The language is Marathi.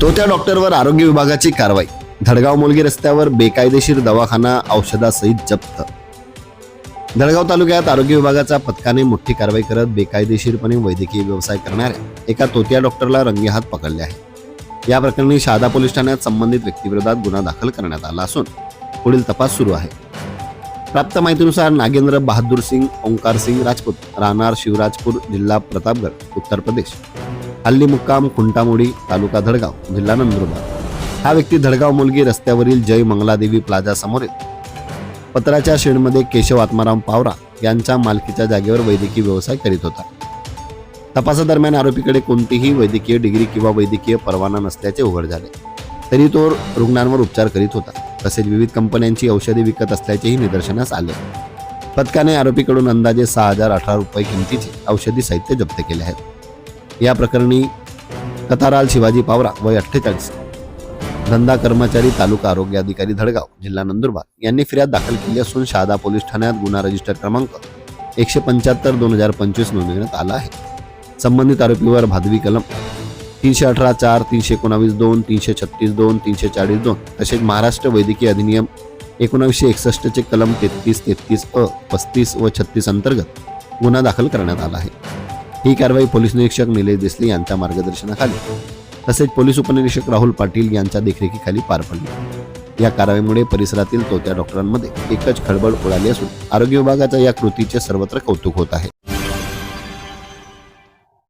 तो त्या डॉक्टरवर आरोग्य विभागाची कारवाई. धडगाव मुलगी रस्त्यावर बेकायदेशीर दवाखाना औषधासहित जप्त. धडगाव तालुक्यात आरोग्य विभागाच्या पथकाने मोठी कारवाई करत बेकायदेशीरपणे वैद्यकीय व्यवसाय करणाऱ्या एका तोत्या डॉक्टरला रंगेहात पकडले आहे या प्रकरणी शहादा पोलीस ठाण्यात संबंधित व्यक्तीविरोधात गुन्हा दाखल करण्यात आला असून पुढील तपास सुरू आहे. प्राप्त माहितीनुसार नागेंद्र बहादूर सिंग ओंकार सिंग राजपूत राहणार शिवराजपूर जिल्हा प्रतापगड उत्तर प्रदेश. हल्ली मुक्काम खुंटामोडी तालुका धडगाव जिल्हा नंदुरबार. हा व्यक्ती धडगाव मुलगी रस्त्यावरील जय मंगलादेवी प्लाझा समोरील. पत्राच्या शेडमध्ये केशव आत्माराम पावरा यांच्या मालकीच्या जागेवर वैद्यकीय व्यवसाय करीत होता. तपासादरम्यान आरोपीकडे कोणतीही वैद्यकीय डिग्री किंवा वैद्यकीय परवाना नसल्याचे उघड झाले. तरी तो रुग्णांवर उपचार करीत होता. तसेच विविध कंपन्यांची औषधे विकत असल्याचेही निदर्शनास आले. पथकाने आरोपीकडून अंदाजे सहा हजार अठरा रुपये किमतीचे औषधी साहित्य जप्त केले आहेत. या प्रकरणी कथाराल शिवाजी पावरा वय अठ्ठेचाळीस धंदा कर्मचारी तालुका आरोग्य अधिकारी धडगाव जिल्हा नंदुरबार यांनी फिर्याद दाखल केली असून शहादा पोलीस ठाण्यात गुन्हा रजिस्टर क्रमांक एकशे पंच्याहत्तर दोन हजार पंचवीस नोंदवण्यात आला आहे. संबंधित आरोपीवर भादवी कलम तीनशे अठरा चार तीनशे एकोणावीस दोन तीनशे छत्तीस दोन तीनशे चाळीस दोन तसेच महाराष्ट्र वैद्यकीय अधिनियम एकोणावीसशे एकसष्टचे कलम तेहतीस तेहतीस अ पस्तीस व छत्तीस अंतर्गत गुन्हा दाखल करण्यात आला आहे. ही कारवाई पोलीस निरीक्षक निलेश देसले यांच्या मार्गदर्शनाखाली. तसेच पोलीस उपनिरीक्षक राहुल पाटील यांच्या देखरेखीखाली पार पडली. या कारवाईमुळे परिसरातील तोत्या डॉक्टरांमध्ये एकच खळबळ उडाली असून आरोग्य विभागाच्या या कृतीचे सर्वत्र कौतुक होत आहे.